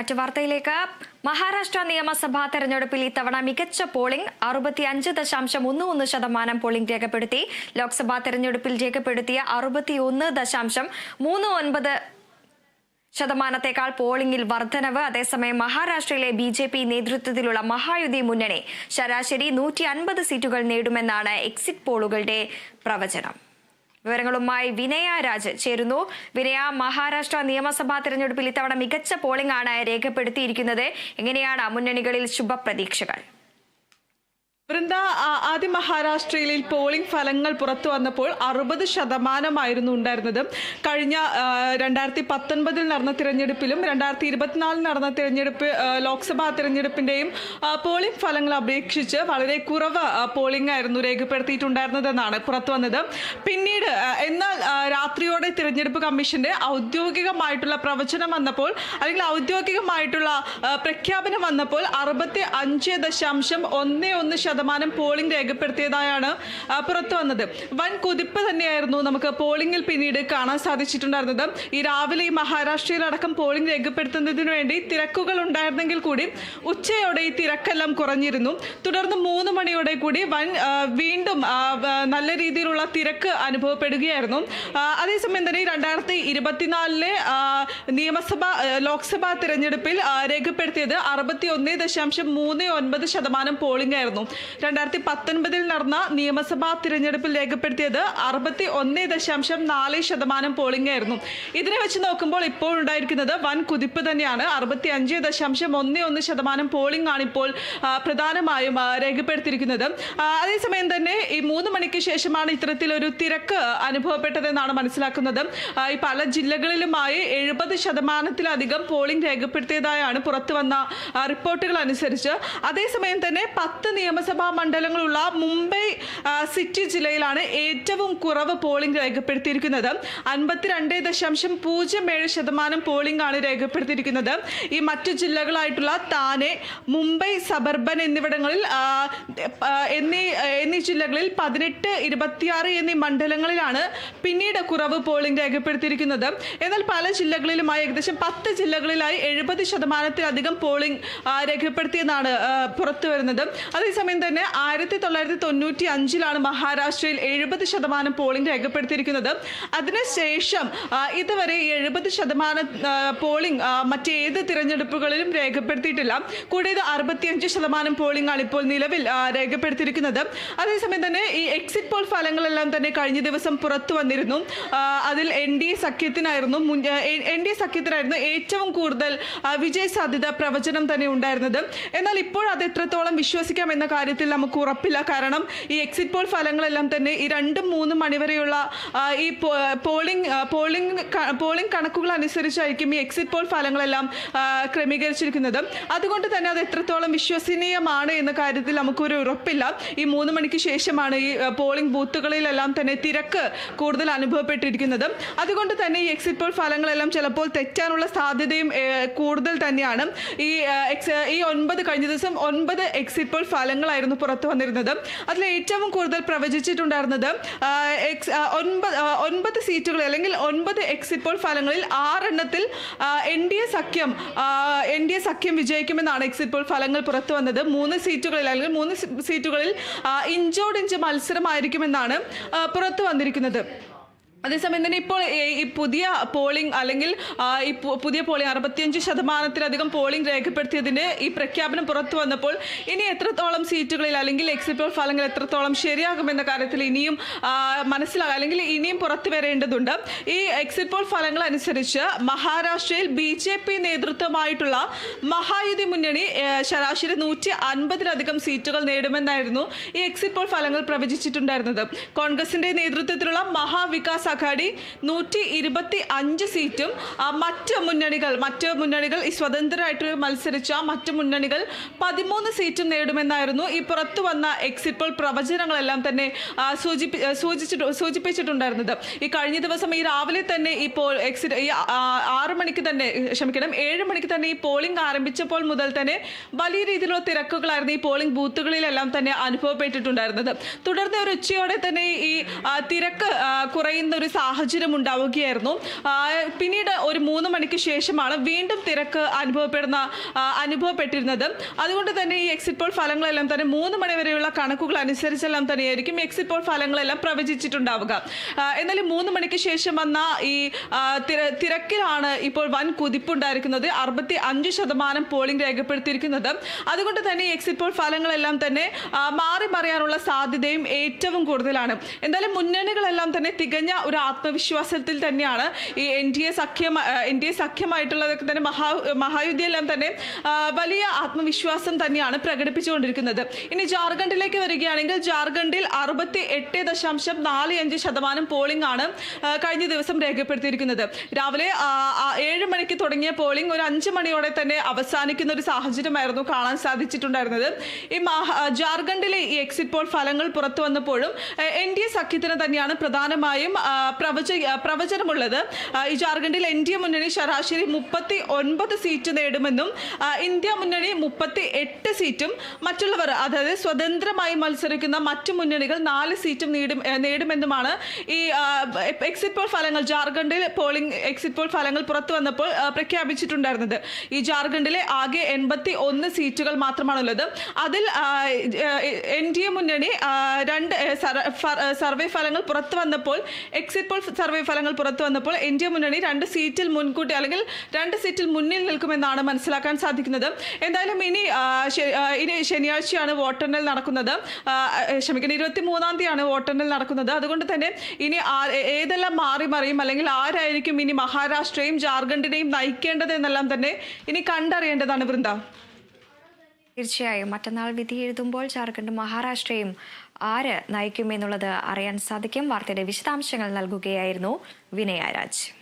മറ്റു വാർത്തയിലേക്ക്. മഹാരാഷ്ട്ര നിയമസഭാ തെരഞ്ഞെടുപ്പിൽ ഇത്തവണ മികച്ച പോളിംഗ് അറുപത്തി അഞ്ച് ദശാംശം ഒന്ന് ഒന്ന് ശതമാനം പോളിംഗ് രേഖപ്പെടുത്തി. ലോക്സഭാ തെരഞ്ഞെടുപ്പിൽ രേഖപ്പെടുത്തിയ അറുപത്തി ഒന്ന് ദശാംശം മൂന്ന് ഒൻപത് ശതമാനത്തേക്കാൾ പോളിംഗിൽ വർധനവ്. അതേസമയം മഹാരാഷ്ട്രയിലെ ബി ജെ പി നേതൃത്വത്തിലുള്ള മഹായുതി മുന്നണി ശരാശരി നൂറ്റി അൻപത് സീറ്റുകൾ നേടുമെന്നാണ് എക്സിറ്റ് പോളുകളുടെ പ്രവചനം. വിവരങ്ങളുമായി വിനയ രാജ് ചേരുന്നു. വിനയ മഹാരാഷ്ട്ര നിയമസഭാ തെരഞ്ഞെടുപ്പിൽ ഇത്തവണ മികച്ച പോളിംഗ് ആണ് രേഖപ്പെടുത്തിയിരിക്കുന്നത്. എങ്ങനെയാണ് മുന്നണികളിൽ ശുഭപ്രതീക്ഷകൾ? വൃന്ദ ആദ്യ മഹാരാഷ്ട്രയിൽ പോളിംഗ് ഫലങ്ങൾ പുറത്തു വന്നപ്പോൾ അറുപത് ശതമാനമായിരുന്നു ഉണ്ടായിരുന്നത്. കഴിഞ്ഞ രണ്ടായിരത്തി പത്തൊൻപതിൽ നടന്ന തിരഞ്ഞെടുപ്പിലും രണ്ടായിരത്തി ഇരുപത്തിനാലിൽ നടന്ന തിരഞ്ഞെടുപ്പ് ലോക്സഭാ തിരഞ്ഞെടുപ്പിന്റെയും പോളിംഗ് ഫലങ്ങൾ അപേക്ഷിച്ച് വളരെ കുറവ് പോളിംഗ് ആയിരുന്നു രേഖപ്പെടുത്തിയിട്ടുണ്ടായിരുന്നതെന്നാണ് പുറത്തു വന്നത്. പിന്നീട് എന്നാൽ രാത്രിയോടെ തിരഞ്ഞെടുപ്പ് കമ്മീഷന്റെ ഔദ്യോഗികമായിട്ടുള്ള പ്രവചനം വന്നപ്പോൾ അല്ലെങ്കിൽ ഔദ്യോഗികമായിട്ടുള്ള പ്രഖ്യാപനം വന്നപ്പോൾ അറുപത്തി അഞ്ച് ദശാംശം ഒന്ന് ഒന്ന് ശതമാനം പോളിംഗ് രേഖപ്പെടുത്തിയതായാണ് പുറത്തു വന്നത്. വൻ കുതിപ്പ് തന്നെയായിരുന്നു നമുക്ക് പോളിംഗിൽ പിന്നീട് കാണാൻ സാധിച്ചിട്ടുണ്ടായിരുന്നത്. ഈ രാവിലെ ഈ മഹാരാഷ്ട്രയിലടക്കം പോളിംഗ് രേഖപ്പെടുത്തുന്നതിന് വേണ്ടി തിരക്കുകൾ ഉണ്ടായിരുന്നെങ്കിൽ കൂടി ഉച്ചയോടെ ഈ തിരക്കെല്ലാം കുറഞ്ഞിരുന്നു. തുടർന്ന് മൂന്ന് മണിയോടെ കൂടി വൻ വീണ്ടും നല്ല രീതിയിലുള്ള തിരക്ക് അനുഭവപ്പെടുകയായിരുന്നു. അതേസമയം തന്നെ രണ്ടായിരത്തി ഇരുപത്തിനാലിലെ നിയമസഭ ലോക്സഭാ തിരഞ്ഞെടുപ്പിൽ രേഖപ്പെടുത്തിയത് അറുപത്തി ഒന്ന് ദശാംശം മൂന്ന് ഒൻപത് ശതമാനം പോളിംഗ് ആയിരുന്നു. രണ്ടായിരത്തി പത്തൊൻപതിൽ നടന്ന നിയമസഭാ തിരഞ്ഞെടുപ്പിൽ രേഖപ്പെടുത്തിയത് അറുപത്തി ഒന്ന് ദശാംശം നാല് ശതമാനം പോളിംഗ് ആയിരുന്നു. ഇതിനെ വെച്ച് നോക്കുമ്പോൾ ഇപ്പോൾ ഉണ്ടായിരിക്കുന്നത് വൻ കുതിപ്പ് തന്നെയാണ്. അറുപത്തി അഞ്ച് ദശാംശം ഒന്ന് ഒന്ന് ശതമാനം പോളിംഗ് ആണ് ഇപ്പോൾ പ്രധാനമായും രേഖപ്പെടുത്തിയിരിക്കുന്നത്. അതേസമയം തന്നെ ഈ മൂന്ന് മണിക്ക് ശേഷമാണ് ഇത്തരത്തിലൊരു തിരക്ക് അനുഭവപ്പെട്ടതെന്നാണ് മനസ്സിലാക്കുന്നത്. ഈ പല ജില്ലകളിലുമായി എഴുപത് ശതമാനത്തിലധികം പോളിംഗ് രേഖപ്പെടുത്തിയതായാണ് പുറത്തു വന്ന റിപ്പോർട്ടുകൾ അനുസരിച്ച്. അതേസമയം തന്നെ പത്ത് നിയമസഭാ മണ്ഡലങ്ങളുള്ള മുംബൈ സിറ്റി ജില്ലയിലാണ് ഏറ്റവും കുറവ് പോളിംഗ് രേഖപ്പെടുത്തിയിരിക്കുന്നത്. അൻപത്തിരണ്ട് ദശാംശം പൂജ്യം ഏഴ് ശതമാനം പോളിംഗ് ആണ് രേഖപ്പെടുത്തിയിരിക്കുന്നത്. ഈ മറ്റു ജില്ലകളായിട്ടുള്ള താനെ മുംബൈ സബർബൻ എന്നിവിടങ്ങളിൽ എന്നീ എന്നീ ജില്ലകളിൽ പതിനെട്ട് ഇരുപത്തിയാറ് എന്നീ മണ്ഡലങ്ങളിലാണ് പിന്നീട് കുറവ് പോളിംഗ് രേഖപ്പെടുത്തിയിരിക്കുന്നത്. എന്നാൽ പല ജില്ലകളിലുമായി ഏകദേശം പത്ത് ജില്ലകളിലായി എഴുപത് ശതമാനത്തിലധികം പോളിംഗ് രേഖപ്പെടുത്തിയെന്നാണ് പുറത്തു വരുന്നത്. അതേസമയം തന്നെ ആയിരത്തി തൊള്ളായിരത്തി തൊണ്ണൂറ്റി അഞ്ചിലാണ് മഹാരാഷ്ട്രയിൽ എഴുപത് ശതമാനം പോളിംഗ് രേഖപ്പെടുത്തിയിരിക്കുന്നത്. അതിനുശേഷം ഇതുവരെ എഴുപത് ശതമാനം പോളിംഗ് മറ്റേത് തിരഞ്ഞെടുപ്പുകളിലും രേഖപ്പെടുത്തിയിട്ടില്ല. കൂടാതെ അറുപത്തിയഞ്ച് ശതമാനം പോളിംഗ് ആണ് ഇപ്പോൾ നിലവിൽ രേഖപ്പെടുത്തിയിരിക്കുന്നത്. അതേസമയം തന്നെ ഈ എക്സിറ്റ് പോൾ ഫലങ്ങളെല്ലാം തന്നെ കഴിഞ്ഞ ദിവസം പുറത്തു വന്നിരുന്നു. അതിൽ എൻ ഡി എ സഖ്യത്തിനായിരുന്നു എൻ ഡി എ സഖ്യത്തിനായിരുന്നു ഏറ്റവും കൂടുതൽ വിജയ സാധ്യത പ്രവചനം തന്നെ ഉണ്ടായിരുന്നത്. എന്നാൽ ഇപ്പോൾ അത് എത്രത്തോളം വിശ്വസിക്കാം എന്ന കാര്യത്തിൽ നമുക്ക് ഉറപ്പില്ല. കാരണം ഈ എക്സിറ്റ് പോൾ ഫലങ്ങളെല്ലാം തന്നെ ഈ രണ്ടും മൂന്നും മണിവരെയുള്ള ഈ പോളിംഗ് പോളിംഗ് പോളിംഗ് കണക്കുകൾ അനുസരിച്ചായിരിക്കും ഈ എക്സിറ്റ് പോൾ ഫലങ്ങളെല്ലാം ക്രമീകരിച്ചിരിക്കുന്നത്. അതുകൊണ്ട് തന്നെ അത് എത്രത്തോളം വിശ്വസനീയമാണ് എന്ന കാര്യത്തിൽ നമുക്കൊരു ഉറപ്പില്ല. ഈ മൂന്ന് മണിക്ക് ശേഷമാണ് ഈ പോളിംഗ് ബൂത്തുകളിലെല്ലാം തന്നെ തിരക്ക് കൂടുതൽ അനുഭവപ്പെട്ടിരിക്കുന്നത്. അതുകൊണ്ട് തന്നെ ഈ എക്സിറ്റ് പോൾ ഫലങ്ങളെല്ലാം ചിലപ്പോൾ തെറ്റാനുള്ള സാധ്യതയും കൂടുതൽ തന്നെയാണ്. ഈ ഈ ഒൻപത് കഴിഞ്ഞ ദിവസം ഒൻപത് എക്സിറ്റ് പോൾ ഫലങ്ങളായിരുന്നു പുറത്തു വന്നിരുന്നത്. അതിൽ ഏറ്റവും കൂടുതൽ പ്രവചിച്ചിട്ടുണ്ടായിരുന്നത് എക്സ് ഒൻപത് ഒൻപത് സീറ്റുകൾ അല്ലെങ്കിൽ ഒൻപത് എക്സിറ്റ് പോൾ ഫലങ്ങളിൽ ആറെണ്ണത്തിൽ എൻ ഡി എ സഖ്യം എൻ ഡി എ സഖ്യം വിജയിക്കുമെന്നാണ് എക്സിറ്റ് പോൾ ഫലങ്ങൾ പുറത്തു വന്നത്. മൂന്ന് സീറ്റുകളിൽ അല്ലെങ്കിൽ മൂന്ന് സീറ്റുകളിൽ ഇഞ്ചോടിഞ്ച് മത്സരമായിരിക്കുമെന്നാണ് പുറത്തു വന്നിരിക്കുന്നത്. അതേസമയം തന്നെ ഇപ്പോൾ ഈ- പുതിയ പോളിംഗ് അല്ലെങ്കിൽ ഈ പുതിയ പോളിംഗ് അറുപത്തിയഞ്ച് ശതമാനത്തിലധികം പോളിംഗ് രേഖപ്പെടുത്തിയതിന്റെ ഈ പ്രഖ്യാപനം പുറത്തു വന്നപ്പോൾ ഇനി എത്രത്തോളം സീറ്റുകളിൽ അല്ലെങ്കിൽ എക്സിറ്റ് പോൾ ഫലങ്ങൾ എത്രത്തോളം ശരിയാകുമെന്ന കാര്യത്തിൽ ഇനിയും മനസ്സിലാകും. അല്ലെങ്കിൽ ഇനിയും പുറത്തു വരേണ്ടതുണ്ട്. ഈ എക്സിറ്റ് പോൾ ഫലങ്ങൾ അനുസരിച്ച് മഹാരാഷ്ട്രയിൽ ബി ജെ പി നേതൃത്വമായിട്ടുള്ള മഹായുതി മുന്നണി ശരാശരി നൂറ്റി അൻപതിലധികം സീറ്റുകൾ നേടുമെന്നായിരുന്നു ഈ എക്സിറ്റ് പോൾ ഫലങ്ങൾ പ്രവചിച്ചിട്ടുണ്ടായിരുന്നത്. കോൺഗ്രസിന്റെ നേതൃത്വത്തിലുള്ള മഹാവികാസ് അഘാഡി നൂറ്റി ഇരുപത്തി അഞ്ച് സീറ്റും മറ്റ് മുന്നണികൾ മറ്റ് മുന്നണികൾ ഈ സ്വതന്ത്രരായിട്ട് മത്സരിച്ച മറ്റ് മുന്നണികൾ പതിമൂന്ന് സീറ്റും നേടുമെന്നായിരുന്നു ഈ പുറത്തു വന്ന എക്സിറ്റ് പോൾ പ്രവചനങ്ങളെല്ലാം തന്നെ സൂചിപ്പിച്ചിട്ടുണ്ടായിരുന്നത്. ഈ കഴിഞ്ഞ ദിവസം ഈ രാവിലെ തന്നെ ഈ പോൾ എക്സിറ്റ് ഈ ആറ് മണിക്ക് തന്നെ ക്ഷമിക്കണം ഏഴ് മണിക്ക് തന്നെ ഈ പോളിംഗ് ആരംഭിച്ചപ്പോൾ മുതൽ തന്നെ വലിയ രീതിയിലുള്ള തിരക്കുകളായിരുന്നു ഈ പോളിംഗ് ബൂത്തുകളിലെല്ലാം തന്നെ അനുഭവപ്പെട്ടിട്ടുണ്ടായിരുന്നത്. തുടർന്ന് ഒരു ഉച്ചയോടെ തന്നെ ഈ തിരക്ക് കുറയുന്ന ഒരു സാഹചര്യം ഉണ്ടാവുകയായിരുന്നു. പിന്നീട് ഒരു മൂന്ന് മണിക്ക് ശേഷമാണ് വീണ്ടും തിരക്ക് അനുഭവപ്പെടുന്ന അനുഭവപ്പെട്ടിരുന്നത്. അതുകൊണ്ട് തന്നെ ഈ എക്സിറ്റ് പോൾ ഫലങ്ങളെല്ലാം തന്നെ മൂന്ന് മണി വരെയുള്ള കണക്കുകൾ അനുസരിച്ചെല്ലാം തന്നെയായിരിക്കും എക്സിറ്റ് പോൾ ഫലങ്ങളെല്ലാം പ്രവചിച്ചിട്ടുണ്ടാവുക. എന്നാൽ മൂന്ന് മണിക്ക് ശേഷം വന്ന ഈ തിരക്കിലാണ് ഇപ്പോൾ വൻ കുതിപ്പുണ്ടായിരിക്കുന്നത്. അറുപത്തി അഞ്ച് ശതമാനം പോളിംഗ് രേഖപ്പെടുത്തിയിരിക്കുന്നത്. അതുകൊണ്ട് തന്നെ ഈ എക്സിറ്റ് പോൾ ഫലങ്ങളെല്ലാം തന്നെ മാറി മറിയാനുള്ള സാധ്യതയും ഏറ്റവും കൂടുതലാണ്. എന്തായാലും മുന്നണികളെല്ലാം തന്നെ തികഞ്ഞ ഒരു ആത്മവിശ്വാസത്തിൽ തന്നെയാണ് ഈ എൻ ഡി എ സഖ്യം എൻ ഡി എ സഖ്യമായിട്ടുള്ളതൊക്കെ തന്നെ മഹാ മഹായുദ്ധിയെല്ലാം തന്നെ വലിയ ആത്മവിശ്വാസം തന്നെയാണ് പ്രകടിപ്പിച്ചുകൊണ്ടിരിക്കുന്നത്. ഇനി ജാർഖണ്ഡിലേക്ക് വരികയാണെങ്കിൽ ജാർഖണ്ഡിൽ അറുപത്തി എട്ട് ദശാംശം നാല് അഞ്ച് ശതമാനം പോളിംഗ് ആണ് കഴിഞ്ഞ ദിവസം രേഖപ്പെടുത്തിയിരിക്കുന്നത്. രാവിലെ ഏഴ് മണിക്ക് തുടങ്ങിയ പോളിംഗ് ഒരു അഞ്ച് മണിയോടെ തന്നെ അവസാനിക്കുന്ന ഒരു സാഹചര്യമായിരുന്നു കാണാൻ സാധിച്ചിട്ടുണ്ടായിരുന്നത്. ഈ ജാർഖണ്ഡിലെ ഈ എക്സിറ്റ് പോൾ ഫലങ്ങൾ പുറത്തു വന്നപ്പോഴും എൻ ഡി എ സഖ്യത്തിന് തന്നെയാണ് പ്രധാനമായും പ്രവച പ്രവചനമുള്ളത്. ഈ ജാർഖണ്ഡിൽ എൻ ഡി എ മുന്നണി ശരാശരി മുപ്പത്തി ഒൻപത് സീറ്റ് നേടുമെന്നും ഇന്ത്യ മുന്നണി മുപ്പത്തി എട്ട് സീറ്റും മറ്റുള്ളവർ അതായത് സ്വതന്ത്രമായി മത്സരിക്കുന്ന മറ്റു മുന്നണികൾ നാല് സീറ്റും നേടും നേടുമെന്നുമാണ് ഈ എക്സിറ്റ് പോൾ ഫലങ്ങൾ ജാർഖണ്ഡിൽ പോളിംഗ് എക്സിറ്റ് പോൾ ഫലങ്ങൾ പുറത്തു വന്നപ്പോൾ പ്രഖ്യാപിച്ചിട്ടുണ്ടായിരുന്നത്. ഈ ജാർഖണ്ഡിലെ ആകെ എൺപത്തി ഒന്ന് സീറ്റുകൾ മാത്രമാണുള്ളത്. അതിൽ എൻ ഡി എ മുന്നണി രണ്ട് സർവേ ഫലങ്ങൾ പുറത്തു വന്നപ്പോൾ എക്സിറ്റ് പോൾ സർവേ ഫലങ്ങൾ പുറത്തു വന്നപ്പോൾ എൻ ഡി എ മുന്നണി രണ്ട് സീറ്റിൽ മുൻകൂട്ടി അല്ലെങ്കിൽ രണ്ട് സീറ്റിൽ മുന്നിൽ നിൽക്കുമെന്നാണ് മനസ്സിലാക്കാൻ സാധിക്കുന്നത്. എന്തായാലും ഇനി ഇനി ശനിയാഴ്ചയാണ് വോട്ടെണ്ണൽ നടക്കുന്നത്. ക്ഷമിക്കണം ഇരുപത്തി മൂന്നാം തീയതിയാണ് വോട്ടെണ്ണൽ നടക്കുന്നത്. അതുകൊണ്ട് തന്നെ ഇനി ഏതെല്ലാം മാറി മറിയും അല്ലെങ്കിൽ ആരായിരിക്കും ഇനി മഹാരാഷ്ട്രയും ജാർഖണ്ഡിനെയും നയിക്കേണ്ടത് എന്നെല്ലാം തന്നെ ഇനി കണ്ടറിയേണ്ടതാണ് വൃന്ദ. തീർച്ചയായും. മറ്റന്നാൾ വിധി എഴുതുമ്പോൾ ജാർഖണ്ഡ് മഹാരാഷ്ട്രയും ആര് നയിക്കുമെന്നുള്ളത് അറിയാൻ സാധിക്കും. വാർത്തയുടെ വിശദാംശങ്ങൾ നൽകുകയായിരുന്നു വിനയ രാജ്